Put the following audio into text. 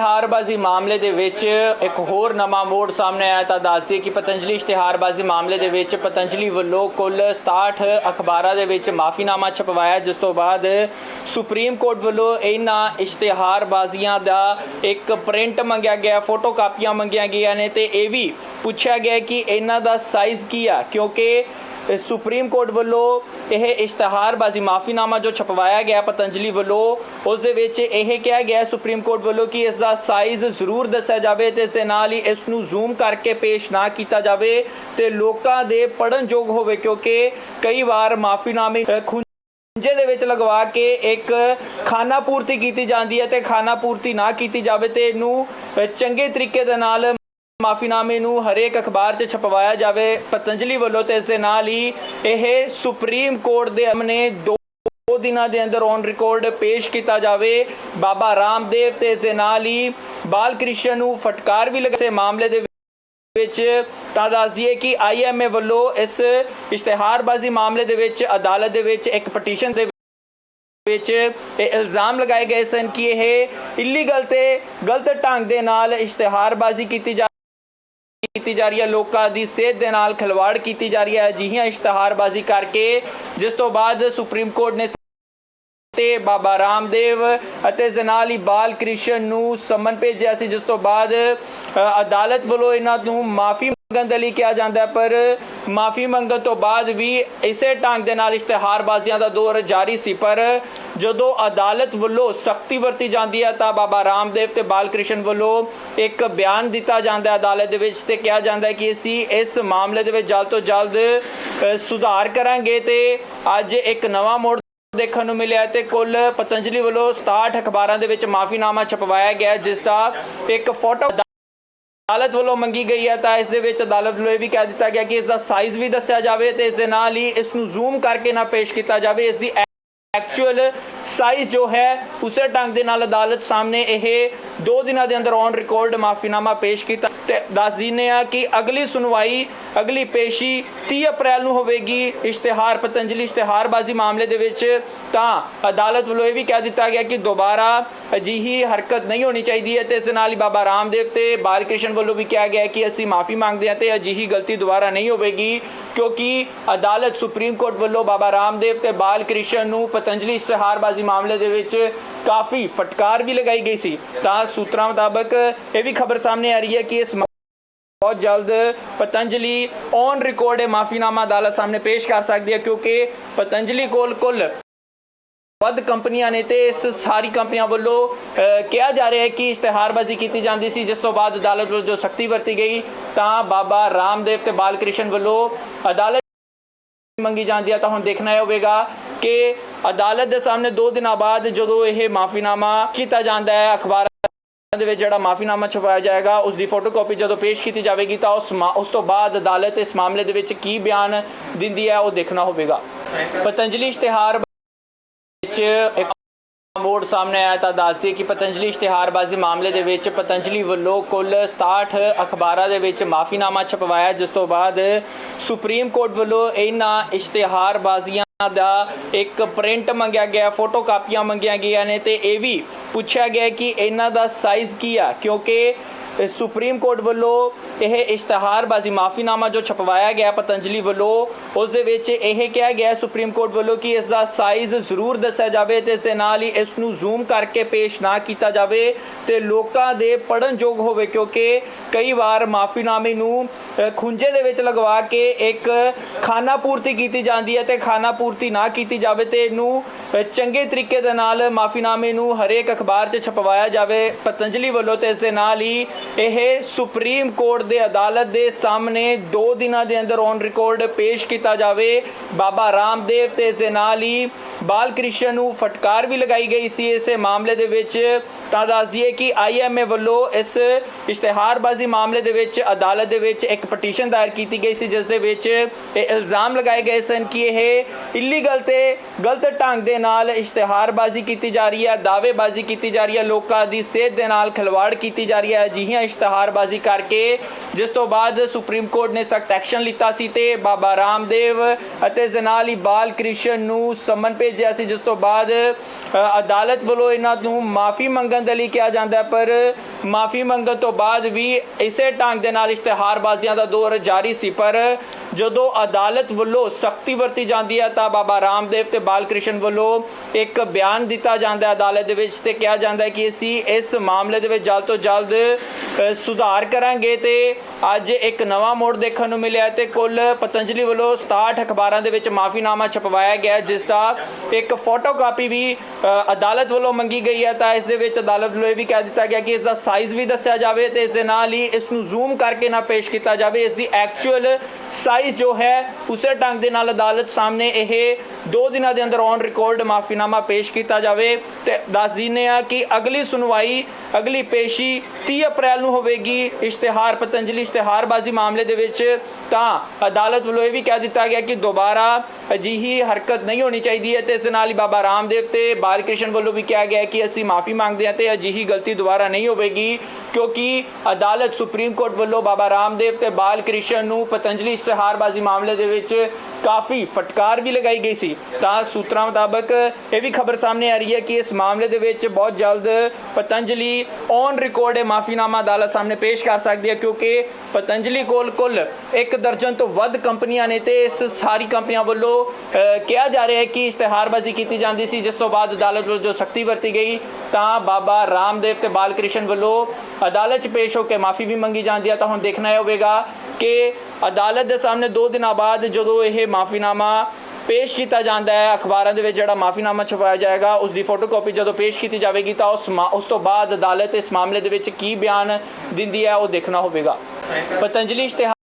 ਇਸ਼ਤਿਹਾਰਬਾਜ਼ੀ ਮਾਮਲੇ ਦੇ ਵਿੱਚ ਇੱਕ ਹੋਰ ਨਵਾਂ ਮੋੜ ਸਾਹਮਣੇ ਆਇਆ ਤਾਂ ਦੱਸਦੀ ਕਿ ਪਤੰਜਲੀ ਇਸ਼ਤਿਹਾਰਬਾਜ਼ੀ ਮਾਮਲੇ ਦੇ ਵਿੱਚ ਪਤੰਜਲੀ ਵੱਲੋਂ ਕੁੱਲ 67 ਅਖਬਾਰਾਂ ਦੇ ਵਿੱਚ ਮਾਫੀਨਾਮਾ ਛਪਵਾਇਆ, ਜਿਸ ਤੋਂ ਬਾਅਦ ਸੁਪਰੀਮ ਕੋਰਟ ਵੱਲੋਂ ਇਹਨਾਂ ਇਸ਼ਤਿਹਾਰਬਾਜ਼ੀਆਂ ਦਾ ਇੱਕ ਪ੍ਰਿੰਟ ਮੰਗਿਆ ਗਿਆ ਫੋਟੋ ਕਾਪੀਆਂ ਮੰਗੀਆਂ ਗਈਆਂ ਨੇ ਤੇ ਇਹ ਵੀ ਪੁੱਛਿਆ ਗਿਆ ਕਿ ਇਹਨਾਂ ਦਾ ਸਾਈਜ਼ ਕੀ ਆ, ਕਿਉਂਕਿ ਸੁਪਰੀਮ ਕੋਰਟ ਵੱਲੋਂ ਇਹ ਇਸ਼ਤਿਹਾਰਬਾਜ਼ੀ ਮਾਫੀਨਾਮਾ ਜੋ ਛਪਵਾਇਆ ਗਿਆ ਪਤੰਜਲੀ ਵੱਲੋਂ ਉਸ ਦੇ ਵਿੱਚ ਇਹ ਕਿਹਾ ਗਿਆ ਸੁਪਰੀਮ ਕੋਰਟ ਵੱਲੋਂ ਕਿ ਇਸ ਦਾ ਸਾਈਜ਼ ਜ਼ਰੂਰ ਦੱਸਿਆ ਜਾਵੇ ਤੇ ਇਸ ਦੇ ਨਾਲ ਹੀ ਇਸ ਨੂੰ ਜ਼ੂਮ ਕਰਕੇ ਪੇਸ਼ ਨਾ ਕੀਤਾ ਜਾਵੇ ਤੇ ਲੋਕਾਂ ਦੇ ਪੜਨ ਯੋਗ ਹੋਵੇ ਕਿਉਂਕਿ ਕਈ ਵਾਰ ਮਾਫੀਨਾਮੇ ਅ, ਖੁੰਝੇ ਦੇ ਵਿੱਚ ਲਗਵਾ ਕੇ ਇੱਕ ਖਾਨਾ ਪੂਰਤੀ ਕੀਤੀ ਜਾਂਦੀ ਹੈ ਤੇ ਖਾਨਾ ਪੂਰਤੀ ਨਾ ਕੀਤੀ ਜਾਵੇ ਤੇ ਇਹਨੂੰ ਚੰਗੇ ਤਰੀਕੇ ਦੇ ਨਾਲ ਮਾਫੀਨਾਮੇ ਨੂੰ ਹਰੇਕ ਅਖਬਾਰ 'ਚ ਛਪਵਾਇਆ ਜਾਵੇ, ਪਤੰਜਲੀ ਵੱਲੋਂ ਤੇ ਇਸ ਦੇ ਨਾਲ ਹੀ ਇਹ ਸੁਪਰੀਮ ਕੋਰਟ ਦੇ ਸਾਹਮਣੇ ਦੋ ਦੋ ਦਿਨਾਂ ਦੇ ਅੰਦਰ ਔਨ ਰਿਕਾਰਡ ਪੇਸ਼ ਕੀਤਾ ਜਾਵੇ। ਬਾਬਾ ਰਾਮਦੇਵ ਤੇ ਇਸ ਦੇ ਨਾਲ ਹੀ ਬਾਲ ਕ੍ਰਿਸ਼ਨ ਨੂੰ ਫਟਕਾਰ ਵੀ ਲੱਗੇ। ਮਾਮਲੇ ਦੇ ਵਿੱਚ ਤਾਂ ਦੱਸ ਦਈਏ ਕਿ ਆਈਐਮਏ ਵੱਲੋਂ ਇਸ ਇਸ਼ਤਿਹਾਰਬਾਜ਼ੀ ਮਾਮਲੇ ਦੇ ਵਿੱਚ, ਅਦਾਲਤ ਦੇ ਵਿੱਚ, ਇੱਕ ਪਟੀਸ਼ਨ ਦੇ ਵਿੱਚ ਇਹ ਇਲਜ਼ਾਮ ਲਗਾਏ ਗਏ ਸਨ ਕਿ ਇਹ ਇਲੀਗਲ ਤੇ ਗਲਤ ਢੰਗ ਦੇ ਨਾਲ ਇਸ਼ਤਿਹਾਰਬਾਜ਼ੀ ਕੀਤੀ ਜਾ ਕੀਤੀ ਜਾ ਰਹੀ ਹੈ। ਲੋਕਾਂ ਦੀ ਸਿਹਤ ਦੇ ਨਾਲ ਖਿਲਵਾੜ ਕੀਤੀ ਜਾ ਰਹੀ ਹੈ। ਅਜਿਹੀਆਂ ਇਸ਼ਤਿਹਾਰਬਾਜ਼ੀ ਕਰਕੇ ਜਿਸ ਤੋਂ ਬਾਅਦ ਸੁਪਰੀਮ ਕੋਰਟ ਨੇ ਤੇ ਬਾਬਾ ਰਾਮਦੇਵ ਅਤੇ ਜ਼ਨਾਲੀ ਬਾਲ ਕ੍ਰਿਸ਼ਨ ਨੂੰ ਸਮਨ ਭੇਜਿਆ ਸੀ, ਜਿਸ ਤੋਂ ਬਾਅਦ ਅਦਾਲਤ ਵੱਲੋਂ ਇਹਨਾਂ ਨੂੰ ਮਾਫੀ ਮੰਗਣ ਦੇ ਲਈ ਕਿਹਾ ਜਾਂਦਾ ਪਰ ਮਾਫੀ ਮੰਗਣ ਤੋਂ ਬਾਅਦ ਵੀ ਇਸੇ ਢੰਗ ਦੇ ਨਾਲ ਇਸ਼ਤਿਹਾਰਬਾਜ਼ੀਆਂ ਦਾ ਦੌਰ ਜਾਰੀ ਸੀ। ਪਰ ਜਦੋਂ ਅਦਾਲਤ ਵੱਲੋਂ ਸਖਤੀ ਵਰਤੀ ਜਾਂਦੀ ਹੈ ਤਾਂ ਬਾਬਾ ਰਾਮਦੇਵ ਤੇ ਬਾਲ ਕ੍ਰਿਸ਼ਨ ਵੱਲੋਂ ਇੱਕ ਬਿਆਨ ਦਿੱਤਾ ਜਾਂਦਾ ਹੈ ਅਦਾਲਤ ਦੇ ਵਿੱਚ ਤੇ ਕਿਹਾ ਜਾਂਦਾ ਹੈ ਕਿ ਅਸੀਂ ਇਸ ਮਾਮਲੇ ਦੇ ਵਿੱਚ ਜਲਦ ਤੋਂ ਜਲਦ ਸੁਧਾਰ ਕਰਾਂਗੇ ਤੇ ਅੱਜ ਇੱਕ ਨਵਾਂ ਮੋੜ ਦੇਖਣ ਨੂੰ ਮਿਲਿਆ ਤੇ ਕੁੱਲ ਪਤੰਜਲੀ ਵੱਲੋਂ 67 ਅਖਬਾਰਾਂ ਦੇ ਵਿੱਚ ਮਾਫੀਨਾਮਾ ਛਪਵਾਇਆ ਗਿਆ ਜਿਸ ਦਾ ਇੱਕ ਫੋਟੋ ਅਦਾਲਤ ਵੱਲੋਂ ਮੰਗੀ ਗਈ ਹੈ। ਤਾਂ ਇਸ ਦੇ ਵਿੱਚ ਅਦਾਲਤ ਵੱਲੋਂ ਇਹ ਵੀ ਕਹਿ ਦਿੱਤਾ ਗਿਆ ਕਿ ਇਸ ਦਾ ਸਾਈਜ਼ ਵੀ ਦੱਸਿਆ ਜਾਵੇ ਤੇ ਇਸ ਦੇ ਨਾਲ ਹੀ ਇਸ ਨੂੰ ਜ਼ੂਮ ਕਰਕੇ ਨਾ ਪੇਸ਼ ਕੀਤਾ ਜਾਵੇ। ਇਸ ਦੀ ਐਕਚੁਅਲ ਸਾਈਜ਼ ਜੋ ਹੈ, ਉਸੇ ਢੰਗ ਦੇ ਨਾਲ ਅਦਾਲਤ ਸਾਹਮਣੇ ਇਹ ਦੋ ਦਿਨਾਂ ਦੇ ਅੰਦਰ ਔਨ ਰਿਕਾਰਡ ਮਾਫੀਨਾਮਾ ਪੇਸ਼ ਕੀਤਾ ਤੇ ਦੱਸ ਦਿੰਨੇ ਆ ਕਿ ਅਗਲੀ ਸੁਣਵਾਈ, ਅਗਲੀ ਪੇਸ਼ੀ 30 ਅਪ੍ਰੈਲ ਨੂੰ ਹੋਵੇਗੀ ਇਸ਼ਤਿਹਾਰ, ਪਤੰਜਲੀ ਇਸ਼ਤਿਹਾਰਬਾਜ਼ੀ ਮਾਮਲੇ ਦੇ ਵਿੱਚ। ਤਾਂ ਅਦਾਲਤ ਵੱਲੋਂ ਇਹ ਵੀ ਕਹਿ ਦਿੱਤਾ ਗਿਆ ਕਿ ਦੁਬਾਰਾ ਅਜਿਹੀ ਹਰਕਤ ਨਹੀਂ ਹੋਣੀ ਚਾਹੀਦੀ ਹੈ ਤੇ ਇਸ ਦੇ ਨਾਲ ਹੀ ਬਾਬਾ ਰਾਮਦੇਵ ਤੇ ਬਾਲ ਕ੍ਰਿਸ਼ਨ ਵੱਲੋਂ ਵੀ ਕਿਹਾ ਗਿਆ ਕਿ ਅਸੀਂ ਮਾਫੀ ਮੰਗਦੇ ਹਾਂ ਤੇ ਅਜਿਹੀ ਗਲਤੀ ਦੁਬਾਰਾ ਨਹੀਂ ਹੋਵੇਗੀ, ਕਿਉਂਕਿ ਅਦਾਲਤ ਸੁਪਰੀਮ ਕੋਰਟ ਵੱਲੋਂ ਬਾਬਾ ਰਾਮਦੇਵ ਤੇ ਬਾਲ ਕ੍ਰਿਸ਼ਨ ਨੂੰ ਪਤੰਜਲੀ ਇਸ਼ਤਿਹਾਰਬਾਜ਼ੀ ਮਾਮਲੇ ਦੇ ਵਿੱਚ ਕਾਫੀ ਫਟਕਾਰ ਵੀ ਲਗਾਈ ਗਈ ਸੀ। ਤਾਂ ਸੂਤਰਾਂ ਮੁਤਾਬਕ ਇਹ ਵੀ ਖਬਰ ਸਾਹਮਣੇ ਆ ਰਹੀ ਹੈ ਕਿ ਇਸ ਬਹੁਤ ਜਲਦ ਪਤੰਜਲੀ ਔਨ ਰਿਕਾਰਡ ਇਹ ਮਾਫੀਨਾਮਾ ਅਦਾਲਤ ਸਾਹਮਣੇ ਪੇਸ਼ ਕਰ ਸਕਦੀ ਹੈ ਕਿਉਂਕਿ ਪਤੰਜਲੀ ਕੋਲ ਕੁੱਲ ਵੱਧ ਕੰਪਨੀਆਂ ਨੇ ਤੇ ਇਸ ਸਾਰੀ ਕੰਪਨੀਆਂ ਵੱਲੋਂ ਕਿਹਾ ਜਾ ਰਿਹਾ ਹੈ ਕਿ ਇਸ਼ਤਿਹਾਰਬਾਜ਼ੀ ਕੀਤੀ ਜਾਂਦੀ ਸੀ, ਜਿਸ ਤੋਂ ਬਾਅਦ ਅਦਾਲਤ ਵੱਲੋਂ ਜੋ ਸਖਤੀ ਵਰਤੀ ਗਈ, ਤਾਂ ਬਾਬਾ ਰਾਮਦੇਵ ਤੇ ਬਾਲਕ੍ਰਿਸ਼ਨ ਵੱਲੋਂ ਅਦਾਲਤ ਮੰਗੀ ਜਾਂਦੀ ਹੈ। ਤਾਂ ਹੁਣ ਦੇਖਣਾ ਹੋਵੇਗਾ ਕਿ ਅਦਾਲਤ ਦੇ ਸਾਹਮਣੇ 2 ਦਿਨਾਂ ਬਾਅਦ ਜਦੋਂ ਇਹ ਮਾਫੀਨਾਮਾ ਕੀਤਾ ਜਾਂਦਾ ਹੈ, ਅਖਬਾਰਾਂ ਦੇ ਵਿੱਚ ਜਿਹੜਾ ਮਾਫੀਨਾਮਾ ਛਪਾਇਆ ਜਾਏਗਾ, ਉਸ ਦੀ ਫੋਟੋਕਾਪੀ ਜਦੋਂ ਪੇਸ਼ ਕੀਤੀ ਜਾਵੇਗੀ, ਤਾਂ ਉਸ ਉਸ ਤੋਂ ਬਾਅਦ ਅਦਾਲਤ ਇਸ ਮਾਮਲੇ ਦੇ ਵਿੱਚ ਕੀ ਬਿਆਨ ਦਿੰਦੀ ਹੈ ਉਹ ਦੇਖਣਾ ਹੋਵੇਗਾ। ਪਤੰਜਲੀ ਇਸ਼ਤਿਹਾਰ ਵਿੱਚ ਬੋਰਡ ਸਾਹਮਣੇ ਆਇਆ ਤਾਂ ਦੱਸਦੀ ਕਿ ਪਤੰਜਲੀ ਇਸ਼ਤਿਹਾਰਬਾਜ਼ੀ ਮਾਮਲੇ ਦੇ ਵਿੱਚ ਪਤੰਜਲੀ ਵੱਲੋਂ ਕੁੱਲ 67 ਅਖਬਾਰਾਂ ਦੇ ਵਿੱਚ ਮਾਫੀਨਾਮਾ ਛਪਵਾਇਆ, ਜਿਸ ਤੋਂ ਬਾਅਦ ਸੁਪਰੀਮ ਕੋਰਟ ਵੱਲੋਂ ਇਹਨਾਂ ਇਸ਼ਤਿਹਾਰਬਾਜ਼ੀਆਂ ਦਾ ਇੱਕ ਪ੍ਰਿੰਟ ਮੰਗਿਆ ਗਿਆ ਫੋਟੋ ਕਾਪੀਆਂ ਮੰਗੀਆਂ ਗਈਆਂ ਨੇ ਤੇ ਇਹ ਵੀ ਪੁੱਛਿਆ ਗਿਆ ਕਿ ਇਹਨਾਂ ਦਾ ਸਾਈਜ਼ ਕੀ ਆ, ਕਿਉਂਕਿ ਸੁਪਰੀਮ ਕੋਰਟ ਵੱਲੋਂ ਇਹ ਇਸ਼ਤਿਹਾਰਬਾਜ਼ੀ ਮਾਫੀਨਾਮਾ ਜੋ ਛਪਵਾਇਆ ਗਿਆ ਪਤੰਜਲੀ ਵੱਲੋਂ, ਉਸ ਦੇ ਵਿੱਚ ਇਹ ਕਿਹਾ ਗਿਆ ਸੁਪਰੀਮ ਕੋਰਟ ਵੱਲੋਂ ਕਿ ਇਸ ਦਾ ਸਾਈਜ਼ ਜ਼ਰੂਰ ਦੱਸਿਆ ਜਾਵੇ ਤੇ ਇਸ ਦੇ ਨਾਲ ਹੀ ਇਸ ਨੂੰ ਜ਼ੂਮ ਕਰਕੇ ਪੇਸ਼ ਨਾ ਕੀਤਾ ਜਾਵੇ ਤੇ ਲੋਕਾਂ ਦੇ ਪੜਨ ਯੋਗ ਹੋਵੇ ਕਿਉਂਕਿ ਕਈ ਵਾਰ ਮਾਫੀਨਾਮੇ ਨੂੰ ਖੁੰਝੇ ਦੇ ਵਿੱਚ ਲਗਵਾ ਕੇ ਇੱਕ ਖਾਨਾ ਪੂਰਤੀ ਕੀਤੀ ਜਾਂਦੀ ਹੈ ਤੇ ਖਾਨਾ ਪੂਰਤੀ ਨਾ ਕੀਤੀ ਜਾਵੇ ਤੇ ਇਹਨੂੰ ਚੰਗੇ ਤਰੀਕੇ ਦੇ ਨਾਲ ਮਾਫੀਨਾਮੇ ਨੂੰ ਹਰੇਕ ਅਖਬਾਰ 'ਚ ਛਪਵਾਇਆ ਜਾਵੇ। ਪਤੰਜਲੀ ਵੱਲੋਂ ਤੇ ਇਸ ਦੇ ਨਾਲ ਹੀ ਇਹ ਸੁਪਰੀਮ ਕੋਰਟ ਦੇ ਅਦਾਲਤ ਦੇ ਸਾਹਮਣੇ 2 ਦਿਨਾਂ ਦੇ ਅੰਦਰ ਔਨ ਰਿਕਾਰਡ ਪੇਸ਼ ਕੀਤਾ ਜਾਵੇ। ਬਾਬਾ ਰਾਮਦੇਵ ਤੇ ਇਸ ਦੇ ਨਾਲ ਹੀ ਬਾਲ ਕ੍ਰਿਸ਼ਨ ਨੂੰ ਫਟਕਾਰ ਵੀ ਲਗਾਈ ਗਈ ਸੀ। ਇਸੇ ਮਾਮਲੇ ਦੇ ਵਿੱਚ ਤਾਂ ਦੱਸ ਦਈਏ ਕਿ ਆਈਐਮਏ ਵੱਲੋਂ ਇਸ ਇਸ਼ਤਿਹਾਰਬਾਜ਼ੀ ਮਾਮਲੇ ਦੇ ਵਿੱਚ ਅਦਾਲਤ ਦੇ ਵਿੱਚ ਇੱਕ ਪਟੀਸ਼ਨ ਦਾਇਰ ਕੀਤੀ ਗਈ ਸੀ, ਜਿਸ ਦੇ ਵਿੱਚ ਇਹ ਇਲਜ਼ਾਮ ਲਗਾਏ ਗਏ ਸਨ ਕਿ ਇਹ ਇਲੀਗਲ ਤੇ ਗਲਤ ਢੰਗ ਦੇ ਨਾਲ ਇਸ਼ਤਿਹਾਰਬਾਜ਼ੀ ਕੀਤੀ ਜਾ ਰਹੀ ਹੈ, ਦਾਅਵੇਬਾਜ਼ੀ ਕੀਤੀ ਜਾ ਰਹੀ ਹੈ, ਲੋਕਾਂ ਦੀ ਸਿਹਤ ਦੇ ਨਾਲ ਖਿਲਵਾੜ ਕੀਤੀ ਜਾ ਰਹੀ ਹੈ, ਅਜਿਹੀਆਂ ਇਸ਼ਤਿਹਾਰਬਾਜ਼ੀ ਕਰਕੇ ਜਿਸ ਤੋਂ ਬਾਅਦ ਸੁਪਰੀਮ ਕੋਰਟ ਨੇ ਸਖਤ ਐਕਸ਼ਨ ਲਿੱਤਾ ਸੀ ਤੇ ਬਾਬਾ ਰਾਮਦੇਵ ਅਤੇ ਜ਼ਨਾਲੀ ਬਾਲ ਕ੍ਰਿਸ਼ਨ ਨੂੰ ਸਮਨ ਭੇਜਿਆ ਸੀ, ਜਿਸ ਤੋਂ ਬਾਅਦ ਅਦਾਲਤ ਵੱਲੋਂ ਇਹਨਾਂ ਨੂੰ ਮਾਫੀ ਮੰਗਣ ਦੇ ਲਈ ਕਿਹਾ ਜਾਂਦਾ ਪਰ ਮਾਫੀ ਮੰਗਣ ਤੋਂ ਬਾਅਦ ਵੀ ਇਸੇ ਢੰਗ ਦੇ ਨਾਲ ਇਸ਼ਤਿਹਾਰਬਾਜ਼ੀ ਇਸ਼ਤਿਹਾਰਬਾਜ਼ੀਆਂ ਦਾ ਦੌਰ ਜਾਰੀ ਸੀ ਪਰ ਜਦੋਂ ਅਦਾਲਤ ਵੱਲੋਂ ਸਖਤੀ ਵਰਤੀ ਜਾਂਦੀ ਹੈ ਤਾਂ ਬਾਬਾ ਰਾਮਦੇਵ ਤੇ ਬਾਲਕ੍ਰਿਸ਼ਨ ਵੱਲੋਂ ਇੱਕ ਬਿਆਨ ਦਿੱਤਾ ਜਾਂਦਾ ਹੈ ਅਦਾਲਤ ਦੇ ਵਿੱਚ ਤੇ ਕਿਹਾ ਜਾਂਦਾ ਹੈ ਕਿ ਅਸੀਂ ਇਸ ਮਾਮਲੇ ਦੇ ਵਿੱਚ ਜਲਦ ਤੋਂ ਜਲਦ ਸੁਧਾਰ ਕਰਾਂਗੇ ਤੇ ਅੱਜ ਇੱਕ ਨਵਾਂ ਮੋੜ ਦੇਖਣ ਨੂੰ ਮਿਲਿਆ ਤੇ ਕੁੱਲ ਪਤੰਜਲੀ ਵੱਲੋਂ 67 ਅਖਬਾਰਾਂ ਦੇ ਵਿੱਚ ਮਾਫੀਨਾਮਾ ਛਪਵਾਇਆ ਗਿਆ ਹੈ, ਜਿਸ ਦਾ ਇੱਕ ਫੋਟੋਕਾਪੀ ਵੀ ਅਦਾਲਤ ਵੱਲੋਂ ਮੰਗੀ ਗਈ ਹੈ। ਤਾਂ ਇਸ ਦੇ ਵਿੱਚ ਅਦਾਲਤ ਵੱਲੋਂ ਇਹ ਵੀ ਕਹਿ ਦਿੱਤਾ ਗਿਆ ਕਿ ਇਸ ਦਾ ਸਾਈਜ਼ ਵੀ ਦੱਸਿਆ ਜਾਵੇ ਤੇ ਇਸ ਦੇ ਨਾਲ ਹੀ ਇਸ ਨੂੰ ਜ਼ੂਮ ਕਰਕੇ ਨਾ ਪੇਸ਼ ਕੀਤਾ ਜਾਵੇ, ਇਸ ਦੀ ਐਕਚੁਅਲ ਸਾਈਜ਼ ਜੋ ਹੈ, ਉਸੇ ਢੰਗ ਦੇ ਨਾਲ ਅਦਾਲਤ ਸਾਹਮਣੇ ਇਹ ਦੋ ਦਿਨਾਂ ਦੇ ਅੰਦਰ ਔਨ ਰਿਕਾਰਡ ਮਾਫੀਨਾਮਾ ਪੇਸ਼ ਕੀਤਾ ਜਾਵੇ ਤੇ ਦੱਸ ਦਿੰਨੇ ਆ ਕਿ ਅਗਲੀ ਸੁਣਵਾਈ, ਅਗਲੀ ਪੇਸ਼ੀ 30 ਅਪ੍ਰੈਲ ਨੂੰ ਹੋਵੇਗੀ। ਇਸ਼ਤਿਹਾਰ, ਪਤੰਜਲੀ ਇਸ਼ਤਿਹਾਰਬਾਜ਼ੀ ਮਾਮਲੇ ਦੇ ਵਿੱਚ ਤਾਂ ਅਦਾਲਤ ਵੱਲੋਂ ਇਹ ਵੀ ਕਹਿ ਦਿੱਤਾ ਗਿਆ ਕਿ ਦੁਬਾਰਾ ਅਜਿਹੀ ਹਰਕਤ ਨਹੀਂ ਹੋਣੀ ਚਾਹੀਦੀ ਹੈ ਤੇ ਇਸ ਦੇ ਨਾਲ ਹੀ ਬਾਬਾ ਰਾਮਦੇਵ ਤੇ ਬਾਲਕ੍ਰਿਸ਼ਨ ਵੱਲੋਂ ਵੀ ਕਿਹਾ ਗਿਆ ਕਿ ਅਸੀਂ ਮਾਫੀ ਮੰਗਦੇ ਹਾਂ ਤੇ ਅਜਿਹੀ ਗਲਤੀ ਦੁਬਾਰਾ ਨਹੀਂ ਹੋਵੇਗੀ। ਕਿਉਂਕਿ ਅਦਾਲਤ ਸੁਪਰੀਮ ਕੋਰਟ ਵੱਲੋਂ ਬਾਬਾ ਰਾਮਦੇਵ ਤੇ ਬਾਲਕ੍ਰਿਸ਼ਨ ਨੂੰ ਪਤੰਜਲੀ ਇਸ਼ਤਿਹਾਰਬਾਜ਼ੀ ਮਾਮਲੇ ਦੇ ਵਿੱਚ ਕਾਫੀ ਫਟਕਾਰ ਵੀ ਲਗਾਈ ਗਈ ਸੀ। ਤਾਂ ਸੂਤਰਾਂ ਮੁਤਾਬਕ ਇਹ ਵੀ ਖਬਰ ਸਾਹਮਣੇ ਆ ਰਹੀ ਹੈ ਕਿ ਇਸ ਮਾਮਲੇ ਦੇ ਵਿੱਚ ਬਹੁਤ ਜਲਦ ਪਤੰਜਲੀ ਔਨ ਰਿਕਾਰਡ ਇਹ ਮਾਫੀਨਾਮਾ ਅਦਾਲਤ ਸਾਹਮਣੇ ਪੇਸ਼ ਕਰ ਸਕਦੀ ਹੈ ਕਿਉਂਕਿ ਪਤੰਜਲੀ ਕੋਲ ਕੁੱਲ ਇੱਕ ਦਰਜਨ ਤੋਂ ਵੱਧ ਕੰਪਨੀਆਂ ਨੇ ਤੇ ਇਸ ਸਾਰੀ ਕੰਪਨੀਆਂ ਵੱਲੋਂ ਕਿਹਾ ਜਾ ਰਿਹਾ ਹੈ ਕਿ ਇਸ਼ਤਿਹਾਰਬਾਜ਼ੀ ਕੀਤੀ ਜਾਂਦੀ ਸੀ, ਜਿਸ ਤੋਂ ਬਾਅਦ ਅਦਾਲਤ ਵੱਲੋਂ ਜੋ ਸਖਤੀ ਵਰਤੀ ਗਈ, ਤਾਂ ਬਾਬਾ ਰਾਮਦੇਵ ਤੇ ਬਾਲਕ੍ਰਿਸ਼ਨ ਵੱਲੋਂ ਅਦਾਲਤ 'ਚ ਪੇਸ਼ ਹੋ ਕੇ ਮਾਫੀ ਵੀ ਮੰਗੀ ਜਾਂਦੀ ਹੈ। ਤਾਂ ਹੁਣ ਦੇਖਣਾ ਇਹ ਹੋਵੇਗਾ ਕਿ ਅਦਾਲਤ ਦੇ ਸਾਹਮਣੇ 2 ਦਿਨਾਂ ਬਾਅਦ ਜਦੋਂ ਇਹ ਮਾਫੀਨਾਮਾ ਪੇਸ਼ ਕੀਤਾ ਜਾਂਦਾ ਹੈ ਅਖਬਾਰਾਂ ਦੇ ਵਿੱਚ ਜਿਹੜਾ ਮਾਫੀਨਾਮਾ ਛਪਾਇਆ ਜਾਏਗਾ ਉਸ ਦੀ ਫੋਟੋਕਾਪੀ ਜਦੋਂ ਪੇਸ਼ ਕੀਤੀ ਜਾਵੇਗੀ ਤਾਂ ਉਸ ਉਸ ਤੋਂ ਬਾਅਦ ਅਦਾਲਤ ਇਸ ਮਾਮਲੇ ਦੇ ਵਿੱਚ ਕੀ ਬਿਆਨ ਦਿੰਦੀ ਹੈ ਉਹ ਦੇਖਣਾ ਹੋਵੇਗਾ। ਪਤੰਜਲੀ ਇਸ਼ਤਿਹਾਰ